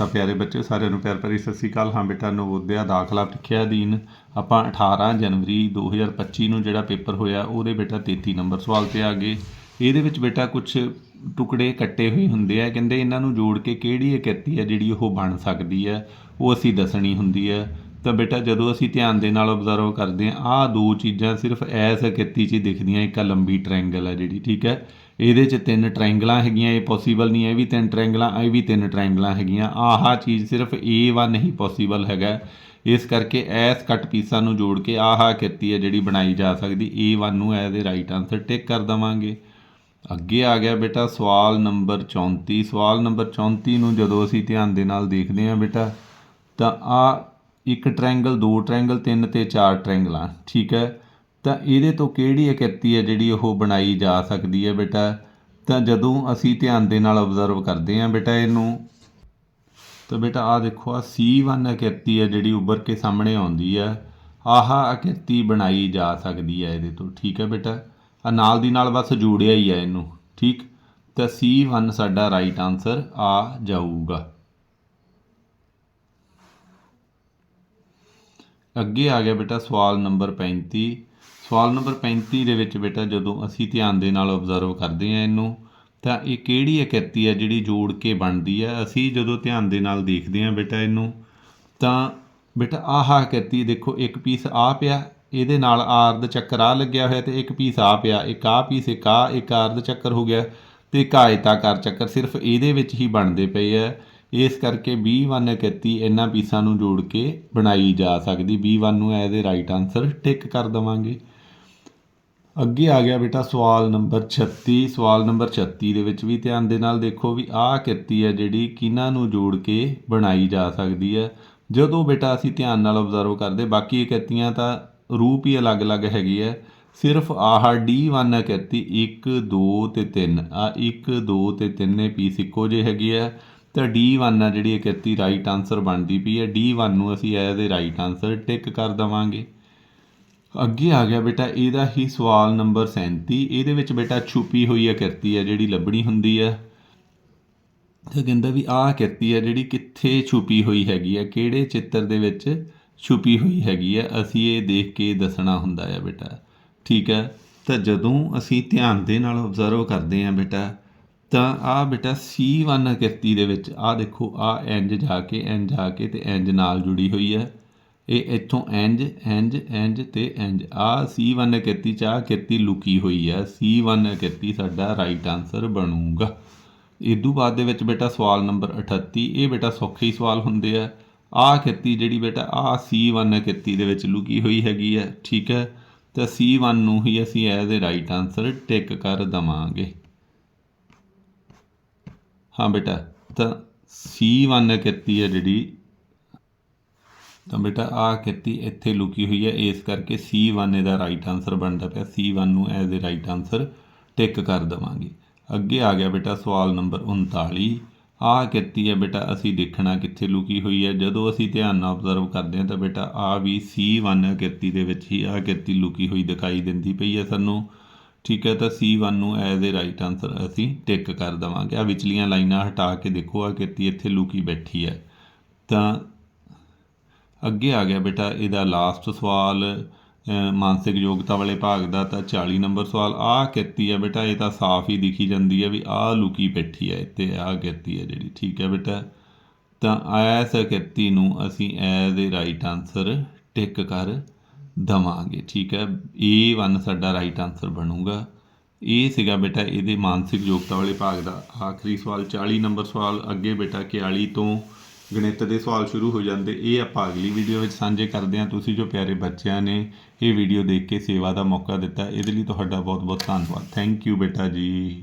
ਤਾਂ ਪਿਆਰੇ ਬੱਚੇ, ਸਾਰਿਆਂ ਨੂੰ ਪਿਆਰ ਭਰੀ ਸਤਿ ਸ੍ਰੀ ਅਕਾਲ। ਹਾਂ ਬੇਟਾ, ਨਵੋਦਿਆ ਦਾਖਲਾ ਪ੍ਰੀਖਿਆ ਅਧੀਨ ਆਪਾਂ 18 ਜਨਵਰੀ 2025 ਨੂੰ ਜਿਹੜਾ ਪੇਪਰ ਹੋਇਆ, ਉਹਦੇ ਬੇਟਾ 33 ਨੰਬਰ ਸਵਾਲ ਤੇ ਆ ਗਏ। ਇਹਦੇ ਵਿੱਚ ਬੇਟਾ ਕੁਝ ਟੁਕੜੇ ਕੱਟੇ ਹੋਏ ਹੁੰਦੇ ਆ। ਕਹਿੰਦੇ ਇਹਨਾਂ ਨੂੰ ਜੋੜ ਕੇ ਕਿਹੜੀ ਇਕੱਤੀ ਹੈ ਜਿਹੜੀ ਉਹ ਬਣ ਸਕਦੀ ਹੈ? ਉਹ ਅਸੀਂ ਦੱਸਣੀ ਹੁੰਦੀ ਹੈ। ਤਾਂ ਬੇਟਾ ਜਦੋਂ ਅਸੀਂ ਧਿਆਨ ਦੇ ਨਾਲ ਆਬਜ਼ਰਵ ਕਰਦੇ ਹਾਂ, ਆਹ ਦੋ ਚੀਜ਼ਾਂ ਸਿਰਫ ਐਸ ਇਕੱਤੀ 'ਚ ਹੀ ਦਿਖਦੀਆਂ, ਇੱਕ ਲੰਬੀ ਟ੍ਰਾਇੰਗਲ ਹੈ ਜਿਹੜੀ, ਠੀਕ ਹੈ? ਇਹਦੇ 'ਚ ਤਿੰਨ ਟ੍ਰਾਇੰਗਲਾਂ ਹੈਗੀਆਂ, ਇਹ ਪੋਸੀਬਲ ਨਹੀਂ ਹੈ ਇਹ ਵੀ ਤਿੰਨ ਟ੍ਰਾਇੰਗਲਾਂ ਇਹ ਵੀ ਤਿੰਨ ਟ੍ਰਾਇੰਗਲਾਂ ਹੈਗੀਆਂ। ਆਹ ਚੀਜ਼ ਸਿਰਫ A1 ਹੀ ਪੋਸੀਬਲ ਹੈਗਾ। ਇਸ ਕਰਕੇ ਐਸ ਕੱਟ ਪੀਸਾਂ ਨੂੰ ਜੋੜ ਕੇ ਆਹ ਕਿਰਤੀ ਹੈ ਜਿਹੜੀ ਬਣਾਈ ਜਾ ਸਕਦੀ। A1 ਨੂੰ ਐਜ਼ ਦੇ ਰਾਈਟ ਆਨਸਰ ਟਿਕ ਕਰ ਦਵਾਂਗੇ। ਅੱਗੇ ਆ ਗਿਆ ਬੇਟਾ ਸਵਾਲ ਨੰਬਰ 34 ਸਵਾਲ ਨੰਬਰ 34 ਨੂੰ ਜਦੋਂ ਅਸੀਂ ਧਿਆਨ ਦੇ ਨਾਲ ਦੇਖਦੇ ਹਾਂ ਬੇਟਾ, ਤਾਂ ਆ ਇੱਕ ਟ੍ਰਾਇੰਗਲ ਦੋ ਟ੍ਰਾਇੰਗਲ ਤਿੰਨ ਤੇ ਚਾਰ ਟ੍ਰਾਇੰਗਲਾਂ ਠੀਕ ਹੈ? ਤਾਂ ਇਹਦੇ ਤੋਂ ਕਿਹੜੀ ਇਕੱਤੀ ਹੈ ਜਿਹੜੀ ਉਹ ਬਣਾਈ ਜਾ ਸਕਦੀ ਹੈ ਬੇਟਾ? ਤਾਂ ਜਦੋਂ ਅਸੀਂ ਧਿਆਨ ਦੇ ਨਾਲ ਆਬਜ਼ਰਵ ਕਰਦੇ ਹਾਂ ਬੇਟਾ ਇਹਨੂੰ, ਤਾਂ ਬੇਟਾ ਆ ਦੇਖੋ ਆ C1 ਇਕੱਤੀ ਹੈ ਜਿਹੜੀ ਉੱਭਰ ਕੇ ਸਾਹਮਣੇ ਆਉਂਦੀ ਹੈ। ਆਹ ਇਕੱਤੀ ਬਣਾਈ ਜਾ ਸਕਦੀ ਹੈ ਇਹਦੇ ਤੋਂ, ਠੀਕ ਹੈ ਬੇਟਾ? ਆ ਨਾਲ ਦੀ ਨਾਲ ਬਸ ਜੋੜਿਆ ਹੀ ਹੈ ਇਹਨੂੰ, ਠੀਕ? ਤਾਂ C1 ਸਾਡਾ ਰਾਈਟ ਆਨਸਰ ਆ ਜਾਊਗਾ। ਅੱਗੇ ਆ ਗਿਆ ਬੇਟਾ ਸਵਾਲ ਨੰਬਰ 35 ਸਵਾਲ ਨੰਬਰ 35 ਦੇ ਵਿੱਚ ਬੇਟਾ ਜਦੋਂ ਅਸੀਂ ਧਿਆਨ ਦੇ ਨਾਲ ਆਬਜ਼ਰਵ ਕਰਦੇ ਹਾਂ ਇਹਨੂੰ, ਤਾਂ ਇਹ ਕਿਹੜੀ ਇਕੱਤੀ ਹੈ ਜਿਹੜੀ ਜੋੜ ਕੇ ਬਣਦੀ ਹੈ? ਅਸੀਂ ਜਦੋਂ ਧਿਆਨ ਦੇ ਨਾਲ ਦੇਖਦੇ ਹਾਂ ਬੇਟਾ ਇਹਨੂੰ, ਤਾਂ ਬੇਟਾ ਆਹ ਇਕੱਤੀ ਦੇਖੋ, ਇੱਕ ਪੀਸ ਆ ਪਿਆ, ਇਹਦੇ ਨਾਲ ਆਰਧ ਚੱਕਰ ਆ ਲੱਗਿਆ ਹੋਇਆ ਤੇ ਇੱਕ ਪੀਸ ਆ ਪਿਆ, ਇੱਕ ਆ ਪੀਸ ਇੱਕ ਆ ਇੱਕ ਆਰਧ ਚੱਕਰ ਹੋ ਗਿਆ ਤੇ ਇੱਕ ਆਇਤਾਕਾਰ ਚੱਕਰ ਸਿਰਫ ਇਹਦੇ ਵਿੱਚ ਹੀ ਬਣਦੇ ਪਏ ਆ ਇਸ ਕਰਕੇ B1 ਇਕੱਤੀ ਇਹਨਾਂ ਪੀਸਾਂ ਨੂੰ ਜੋੜ ਕੇ ਬਣਾਈ ਜਾ ਸਕਦੀ। B1 ਨੂੰ as a right answer tick ਕਰ ਦਵਾਂਗੇ। ਅੱਗੇ ਆ ਗਿਆ ਬੇਟਾ ਸਵਾਲ ਨੰਬਰ 36 ਸਵਾਲ ਨੰਬਰ 36 ਦੇ ਵਿੱਚ ਵੀ ਧਿਆਨ ਦੇ ਨਾਲ ਦੇਖੋ ਵੀ ਆਹ ਕਿਰਤੀ ਹੈ ਜਿਹੜੀ ਕਿਹਨਾਂ ਨੂੰ ਜੋੜ ਕੇ ਬਣਾਈ ਜਾ ਸਕਦੀ ਹੈ। ਜਦੋਂ ਬੇਟਾ ਅਸੀਂ ਧਿਆਨ ਨਾਲ ਆਬਜ਼ਰਵ ਕਰਦੇ, ਬਾਕੀ ਇਕੱਤੀਆਂ ਤਾਂ ਰੂਪ ਹੀ ਅਲੱਗ-ਅਲੱਗ ਹੈਗੀ ਹੈ ਸਿਰਫ ਆਹ D1 ਇਕੱਤੀ 1 2 ਤੇ 3 ਆ 1 2 ਤੇ 3 ਪੀਸ ਇੱਕੋ ਜਿਹੇ ਹੈਗੇ ਹੈ ਤਾਂ D1 ਆ ਜਿਹੜੀ ਇਕੱਤੀ ਰਾਈਟ ਆਨਸਰ ਬਣਦੀ ਪਈ ਹੈ। D1 ਨੂੰ ਅਸੀਂ as a right answer tick ਕਰ ਦਵਾਂਗੇ। ਅੱਗੇ ਆ ਗਿਆ ਬੇਟਾ, ਇਹਦਾ ਹੀ ਸਵਾਲ ਨੰਬਰ 37 ਇਹਦੇ ਵਿੱਚ ਬੇਟਾ ਛੁਪੀ ਹੋਈ ਆਕ੍ਰਿਤੀ ਹੈ ਜਿਹੜੀ ਲੱਭਣੀ ਹੁੰਦੀ ਹੈ ਤਾਂ ਕਹਿੰਦਾ ਵੀ ਆਹ ਆਕ੍ਰਿਤੀ ਹੈ ਜਿਹੜੀ ਕਿੱਥੇ ਛੁਪੀ ਹੋਈ ਹੈਗੀ ਹੈ ਕਿਹੜੇ ਚਿੱਤਰ ਦੇ ਵਿੱਚ ਛੁਪੀ ਹੋਈ ਹੈਗੀ ਹੈ ਅਸੀਂ ਇਹ ਦੇਖ ਕੇ ਦੱਸਣਾ ਹੁੰਦਾ ਹੈ ਬੇਟਾ। ਠੀਕ ਹੈ ਤਾਂ ਜਦੋਂ ਅਸੀਂ ਧਿਆਨ ਦੇ ਨਾਲ ਆਬਜ਼ਰਵ ਕਰਦੇ ਹਾਂ ਬੇਟਾ ਤਾਂ ਆ ਬੇਟਾ C1 ਕਿਰਤੀ ਦੇ ਵਿੱਚ ਆ ਦੇਖੋ ਆ ਇੰਜ ਜਾ ਕੇ, ਇੰਜ ਜਾ ਕੇ ਤੇ ਇੰਜ ਨਾਲ ਜੁੜੀ ਹੋਈ ਹੈ। ਇਹ ਇੱਥੋਂ ਇੰਜ ਇੰਜ ਇੰਜ ਤੇ ਇੰਜ। ਆ C1 ਕਿਰਤੀ ਚ ਆ ਕਿਰਤੀ ਲੁਕੀ ਹੋਈ ਹੈ। C1 ਕਿਰਤੀ ਸਾਡਾ ਰਾਈਟ ਆਨਸਰ ਬਣੂਗਾ। ਇਦੋਂ ਬਾਅਦ ਦੇ ਵਿੱਚ ਬੇਟਾ ਸਵਾਲ ਨੰਬਰ 38 ਇਹ ਬੇਟਾ ਸੌਖੇ ਹੀ ਸਵਾਲ ਹੁੰਦੇ ਆ। ਆ ਕਿਰਤੀ ਜਿਹੜੀ ਬੇਟਾ ਆ C1 ਕਿਰਤੀ ਦੇ ਵਿੱਚ ਲੁਕੀ ਹੋਈ ਹੈਗੀ ਹੈ, ਠੀਕ ਹੈ? ਤਾਂ C1 ਨੂੰ ਹੀ ਅਸੀਂ as a right answer tick ਕਰ ਦਵਾਂਗੇ। ਹਾਂ ਬੇਟਾ, ਤਾਂ C1 ਇਕੱਤੀ ਹੈ ਜਿਹੜੀ। ਤਾਂ ਬੇਟਾ ਆ ਕਿੱਤੀ ਇੱਥੇ ਲੁਕੀ ਹੋਈ ਹੈ, ਇਸ ਕਰਕੇ C1 ਇਹਦਾ ਰਾਈਟ ਆਨਸਰ ਬਣਦਾ ਪਿਆ। C1 ਨੂੰ as a right answer tick ਕਰ ਦਵਾਂਗੇ। ਅੱਗੇ ਆ ਗਿਆ ਬੇਟਾ ਸਵਾਲ ਨੰਬਰ 39 ਆ ਕਿੱਤੀ ਹੈ ਬੇਟਾ, ਅਸੀਂ ਦੇਖਣਾ ਕਿੱਥੇ ਲੁਕੀ ਹੋਈ ਹੈ। ਜਦੋਂ ਅਸੀਂ ਧਿਆਨ ਨਾਲ ਆਬਜ਼ਰਵ ਕਰਦੇ ਹਾਂ ਤਾਂ ਬੇਟਾ ਆ ਵੀ C1 ਕਿੱਤੀ ਦੇ ਵਿੱਚ ਹੀ ਆ ਕਿੱਤੀ ਲੁਕੀ ਹੋਈ ਦਿਖਾਈ ਦਿੰਦੀ ਪਈ ਹੈ ਸਾਨੂੰ। ਠੀਕ ਹੈ, ਤਾਂ C1 ਨੂੰ ਐਜ਼ ਅ ਰਾਈਟ ਆਨਸਰ ਅਸੀਂ ਟਿਕ ਕਰ ਦਵਾਂਗੇ। ਆ ਵਿਚਲੀਆਂ ਲਾਈਨਾਂ ਹਟਾ ਕੇ ਦੇਖੋ ਆ ਕਿੱਤੀ ਇੱਥੇ ਲੁਕੀ ਬੈਠੀ ਹੈ। ਤਾਂ ਅੱਗੇ ਆ ਗਿਆ ਬੇਟਾ ਇਹਦਾ ਲਾਸਟ ਸਵਾਲ ਮਾਨਸਿਕ ਯੋਗਤਾ ਵਾਲੇ ਭਾਗ ਦਾ ਤਾਂ 40 ਨੰਬਰ ਸਵਾਲ। ਆਹ ਕੀਤੀ ਹੈ ਬੇਟਾ, ਇਹ ਤਾਂ ਸਾਫ਼ ਹੀ ਦਿਖੀ ਜਾਂਦੀ ਹੈ ਵੀ ਆਹ ਲੁਕੀ ਬੈਠੀ ਹੈ ਇੱਥੇ, ਆਹ ਕੀਤੀ ਹੈ ਜਿਹੜੀ। ਠੀਕ ਹੈ ਬੇਟਾ, ਤਾਂ ਐਸ ਕੀਤੀ ਨੂੰ ਅਸੀਂ as a right answer tick ਕਰ ਦਵਾਂਗੇ, ਠੀਕ ਹੈ? A1 ਸਾਡਾ ਰਾਈਟ ਆਨਸਰ ਬਣੂਗਾ। ਇਹ ਸੀਗਾ ਬੇਟਾ ਇਹਦੇ ਮਾਨਸਿਕ ਯੋਗਤਾ ਵਾਲੇ ਭਾਗ ਦਾ। ਆਖਰੀ ਸਵਾਲ 40 ਨੰਬਰ ਸਵਾਲ, ਅੱਗੇ ਬੇਟਾ 41 ਤੋਂ ਗਣਿਤ ਦੇ ਸਵਾਲ ਸ਼ੁਰੂ ਹੋ ਜਾਂਦੇ। ਇਹ ਆਪਾਂ ਅਗਲੀ ਵੀਡੀਓ ਵਿੱਚ ਸਾਂਝੇ ਕਰਦੇ ਹਾਂ। ਤੁਸੀਂ ਜੋ ਪਿਆਰੇ ਬੱਚਿਆਂ ਨੇ ਇਹ ਵੀਡੀਓ ਦੇਖ ਕੇ ਸੇਵਾ ਦਾ ਮੌਕਾ ਦਿੱਤਾ, ਇਹਦੇ ਲਈ ਤੁਹਾਡਾ ਬਹੁਤ ਬਹੁਤ ਧੰਨਵਾਦ। ਥੈਂਕ ਯੂ ਬੇਟਾ ਜੀ।